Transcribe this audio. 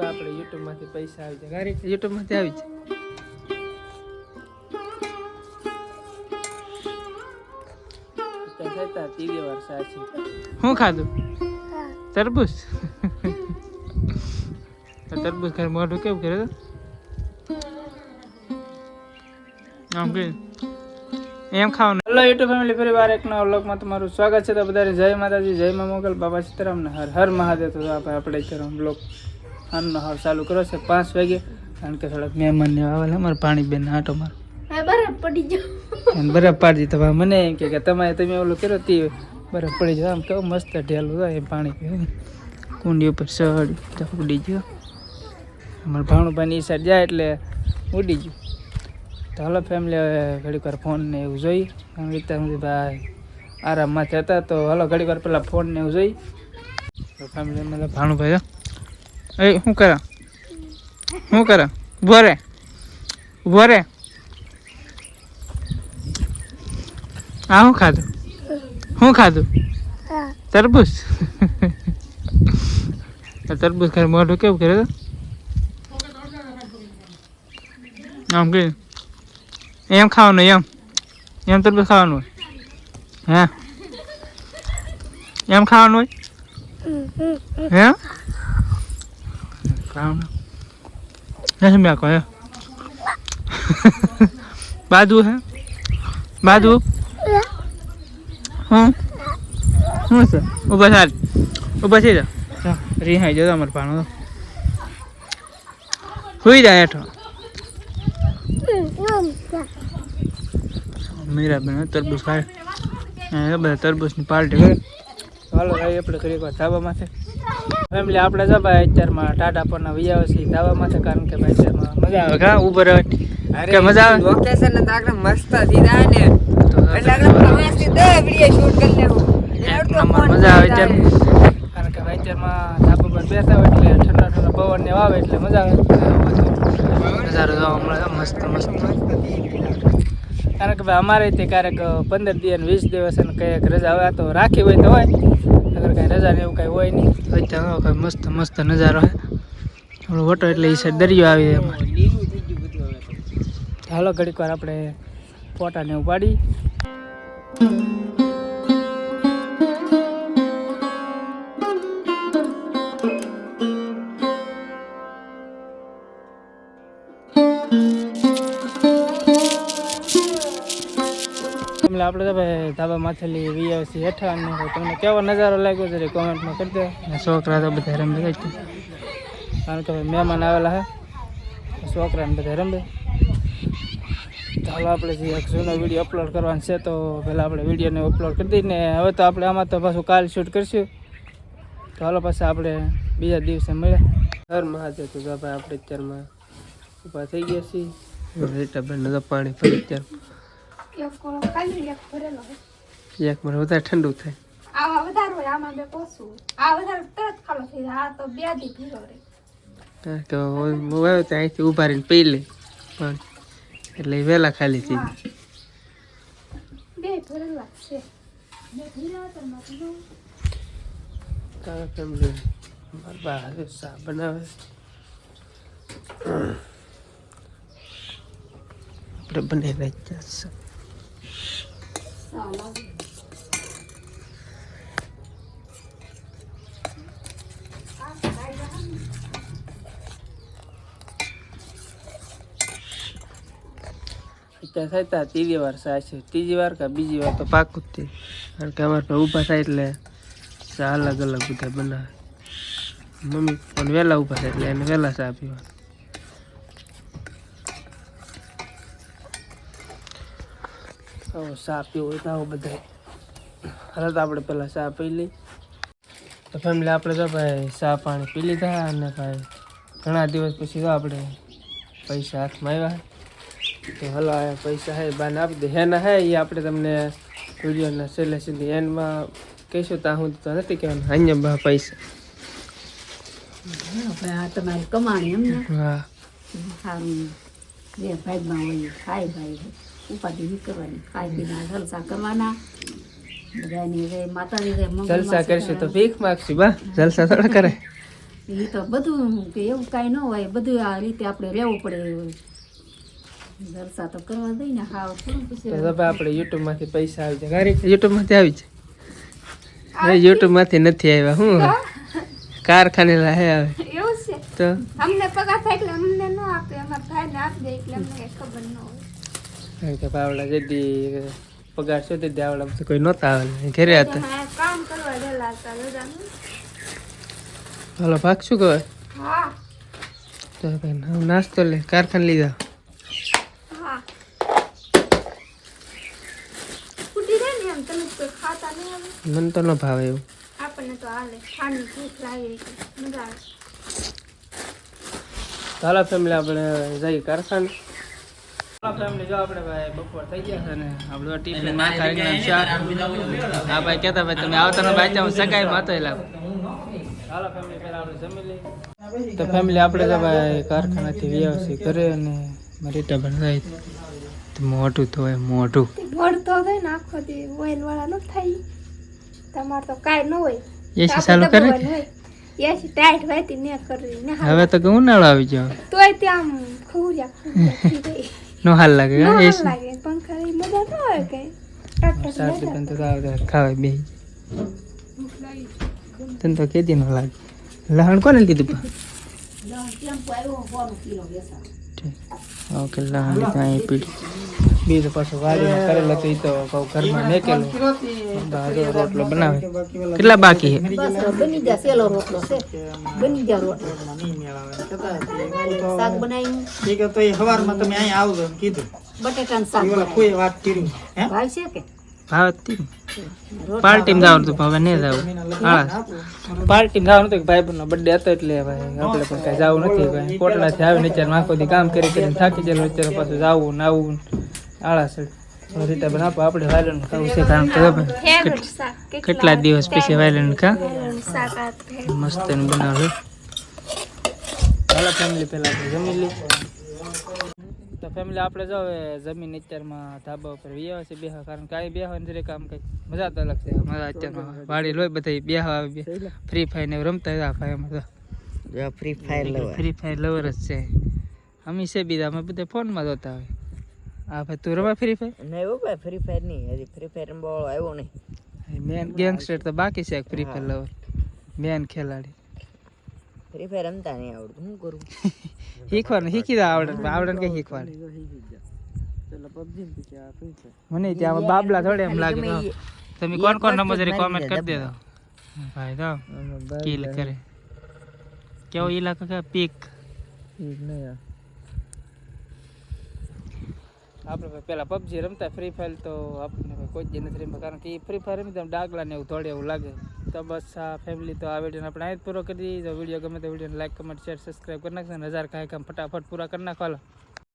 આપણે યુટ્યુબમાંથી પૈસા આવી જાય ગાડી યુટ્યુબમાંથી આવી જાય શું ખાધું? તરબૂચ? તરબૂચ ખાઈ મોઢું કેવું કરે આમ કે એમ ખાવાનું. હેલો યુટ્યુબ ફેમિલી ફરી વાર એક નવા વ્લોગમાં તમારું સ્વાગત છે. તો બધાને જય માતાજી જય મા મોગલ. બાબા સીતારામ ને હર હર મહાદેવ. તો આપણે આપણે કર્યો બ્લોગ હાલનો હાલ ચાલુ કરો છે પાંચ વાગે. કારણ કે થોડાક મહેમાન ને આવેલા. અમારે પાણી બેન આટો માર. બરાબર પડી જાવ અને બરફ પાડી હવે મને એમ કે કે તમે તમે ઓલું કર્યો તે બરફ પડી જાવ આમ કેવું મસ્ત ઢેલું હોય એ પાણી પીવું કુંડી ઉપર સહડ તો ઉડી ગયો. અમારે ભાણું પાણી એ સાઈડ જાય એટલે ઉડી ગયું. તો હલો ફેમિલી હવે ઘડીક વાર ફોન ને એવું જોઈ. કારણ સુધી ભાઈ આરામમાં જતા તો હલો, ઘડીક વાર પેલા ફોન એવું જોઈ. ફેમિલી મતલબ ભાણુભાઈ. એ, શું કરે? શું કરે? ઊભો રે. ઊભો રે. આ શું ખાધું? શું ખાધું? તરબૂચ. તરબૂચ ખાઈ મોઢું કેવું કરે? આમ કે એમ ખાવાનું, એમ. એમ તરબૂચ ખાવાનું હોય. હે? એમ ખાવાનું હોય? હે? ખાવાનું. નથી મેં કહે બાજુ હે? બાજુ? હું શું છે? ઊભા થાલ ઊભા થઈ જા. રિહાઈ જતો અમારે પાણો સુઈ જાય હેઠો. મીરાબેન તરબૂચ ખાય. એ બધા તરબૂચની પાર્ટી કરે. ચાલો ભાઈ આપણે કરી એકવાર ધાબા માથે. ફેમિલી આપણે જ ભાઈ અત્યારમાં ટાટા પરના વિયા છે ધાબા માથે કારણ કે ભાઈ અત્યારમાં મજા આવે. ઘા ઉપર કે મજા આવે? લોકેશન તો આગળ મસ્ત સીધા ને. એટલે આગળ વ્યવસ્થિત દે વિડિયો શૂટ કરી લેવું. મજા આવે અત્યારે કારણ કે ભાઈ અત્યારમાં ધાબા પર બેસા હોય એટલે ઠંડા ઠંડા પવન ને વાવે એટલે મજા આવે. નજારો જોવા મળે મસ્ત મસ્ત. કારણ કે ભાઈ અમારે તે ક્યારેક પંદર દિવસ વીસ દિવસ અને કંઈક રજા હોય તો રાખી હોય તો હોય. અગર કાંઈ રજા ને એવું કાંઈ હોય નહીં. અત્યારે હવે કાંઈ મસ્ત મસ્ત નજારો હોય થોડો વટો એટલે એ સાઈડ દરિયો આવી જાય તો. હાલો ઘડીક વાર આપણે ફોટા ને ઉપાડી એટલે આપણે તો ભાઈ ધાબા માથેલી વીઆઈસી હેઠા અને તમને કેવો નજારો લાગ્યો છે કોમેન્ટમાં કરી દે. અને છોકરા તો બધા રમે છે. કારણ કે ભાઈ મહેમાન આવેલા હે. છોકરાને બધા રમે. ચાલો આપણે જે એક જૂનો વીડિયો અપલોડ કરવાનો છે તો પહેલાં આપણે વિડીયોને અપલોડ કરી દઈએ ને હવે તો આપણે આમાં તો પાછું કાલ શૂટ કરીશું. તો હાલો પાછા આપણે બીજા દિવસે મળ્યા. હર મહાદેવ તો ભાઈ આપણે અત્યારમાં ઊભા થઈ ગયા છીએ. રીટાબેન તો એક મને વધારે ઠંડુ થાય. આવા વધારે હોય આમાં બે પોસું આ વધારે તરત ખાલો થઈ જાય આ તો બે દી ભીરો રે હા તો ઊભા રહીને પી લે પાણી એટલે વહેલા ખાલી થઈ જાય બે ભરેલા છે. તારા ફેમિલી મારા બા બનાવે? આપણે બને રહી જશે થાય ત્રીજી વાર ચા છે. ત્રીજી વાર કે બીજી વાર તો પાકું જ તે કારણ કે અમારે ઊભા થાય એટલે ચા અલગ અલગ બધા બનાવે. મમ્મી પણ વહેલા ઊભા થાય એટલે એને વહેલા ચા પીવા આવો ચા પીવો હોય તો આવો બધા હાલ તો આપણે પહેલાં ચા પી લઈ તો ફેમિલી આપણે તો ભાઈ ચા પાણી પી લીધા અને ભાઈ ઘણા દિવસ પછી તો આપણે પૈસા હાથમાં આવ્યા. તો હલો આ પૈસા હે બાને આપી દે. હેના હે એ આપણે તમને વિડીયોના છેલ્લે સુધી એન્ડમાં કહીશું. ત્યાં હું તો નથી કહેવાનું. અહીંયા બા પૈસા. આપણે આ તમારી કમાણી એમ ને? હા. સારું. બે ભાગમાં હોય ખાય ભાઈ. ઉપાધિ કરવાની ખાઈ પીને જલસા કરવાના. જલસા કરશું તો ભીખ માગશું બા. જલસા થોડા કરે. એ તો બધું કે એવું કાંઈ ન હોય બધું આ રીતે આપણે રહેવું પડે. જલસા તો કરવા દઈ ને પછી આપણે યુટ્યુબમાંથી પૈસા આવી જાય. ગારી યુટ્યુબમાંથી આવી જાય યુટ્યુબમાંથી નથી આવ્યા હું? કારખાને લાહે આવે એવું છે? તો? અમને પગાર થાય એટલે અમને ન આપે અમારા ભાઈને આપી દે એટલે અમને ખબર ન હોય. કે પાવડા જલ્દી પગાર શોધી દે આવડા કોઈ નહોતા આવે ઘેરે હતા. કામ કરવા ગયેલા હતા હાલો ભાગ શું કહે તો ભાઈ ના- નાસ્તો લે કારખાન લીધા મને તો ન ભાવે એવું. આપણને તો હાલે ખાની ભૂખ લાગે મજા આવે. ફેમિલી આપણે જઈએ કારખાને. ફેમિલી જો આપણે ભાઈ બપોર થઈ ગયા છે ને આપણે ટિફિન નાખા રીંગણાનું હા ભાઈ કેતા ભાઈ તમે આવતા ને બાચા હું સગાઈ માં હતો તો ફેમિલી આપણે તો ભાઈ કારખાનાથી વ્યવસાય કરે અને રીટા બનાવી તો મોઢું તો હોય ને આખો દી ઓઇલ વાળા ન થાય. તમારે તો કાંઈ ન હોય. એસી ચાલુ કરે? એસી ટાઈટ વાયતી ને કરી ને હાલ. હવે તો કે ઉનાળો આવી ગયો. તોય ત્યાં ખુર્યા જાય. નો હાલ લાગે નો હાલ લાગે પણ ખાલી મજા તો આવે કે મજા. રૂપિયા તો આવે. ખાવા બે તને તો કેદી ન લાગે. લહણ કોને કીધું લહણ ટેમ્પો આવ્યો સો કિલો બેસા ઓકે લહણ લીધું અહીં પીડ્યું બીજું પાછું વાડીમાં કરેલો તો એ તો કહું ઘરમાં મેકેલો બાજુ રોટલો બનાવે કેટલા બાકી છે બસ બની જા સેલો રોટલો છે બની જા રોટલો શાક બનાવ્યું ઠીક તો એ સવારમાં તમે અહીંયા આવજો એમ કીધું બટેટાનું શાક ઓલા બનાવ્યું કોઈ વાત કર્યું હે ભાવ છે કે ભાવતી પાર્ટીમાં જવાનું હતું હવે નહીં જવું. હા પાર્ટીમાં જવાનું હતું ભાઈ બહેનનો બર્થડે હતો એટલે ભાઈ આપણે પણ કઈ જવું નથી ભાઈ. કોટલાથી આવે ને અત્યારે આખો દી કામ કરી કરીને થાકી જાય અત્યારે પાછું જવું ને આવું આળસ રીતે બનાવો આપણે વાયલન ખાવું છે કારણ કે. કેટલા કેટલા? દિવસ પછી વાયલન ખા. મસ્ત એને બનાવે હાલો ફેમિલી પહેલાં જમી લઈએ. તો ફેમિલી આપણે જો હવે જમીન અત્યારમાં ધાબા ઉપર બેહવા છે બેહવા કારણ કે આ બેહવા જરીક કામ કઈ મજા તો અલગ છે. મજા અત્યારમાં વાડી લોય બધા બેહવા આવે ફ્રી ફાયર ને એવું રમતા હતા ભાઈ અમે તો. Free Fire lover Free Fire lover જ છે. અમે છે બીજા અમે બધા ફોનમાં જોતા હોય. આ ભાઈ તું રમા ફ્રી ફાયર નહીં હો ભાઈ ફ્રી ફાયર નહીં. હજી ફ્રી ફાયર બહુ આવ્યો નહીં. મેન ગેંગસ્ટર તો બાકી છે ફ્રી ફાયર લવર મેન ખેલાડી. ફ્રી ફાયર રમતા નહીં આવડતું શું કરું શીખવાનું શીખી દે આવડે આવડે કે શીખવાનું મને ત્યાં બાબલા થોડે એમ લાગે તમે કોણ કોણ નંબર જરી કોમેન્ટ કરી દેજો ભાઈ તો કિલ કરે કેવો ઇલાકો કે પીક આપણે ભાઈ પેલા પબજી રમતા ફ્રી ફાયર તો આપણને કોઈ જ નથી રમતા કારણ કે ફ્રી ફાયર રમતા ડાગલા ને એવું થોડે એવું લાગે તો બસ આ ફેમિલી તો આ વિડીયોને આપણે અહીં પૂરો કરી દઈએ જો વીડિયો ગમે તો વિડીયોને લાઈક કમેન્ટ શેર સબસ્ક્રાઈબ કરી નાખજો અને હજાર કાંઈ કામ ફટાફટ પૂરા કરી નાખો. હાલો.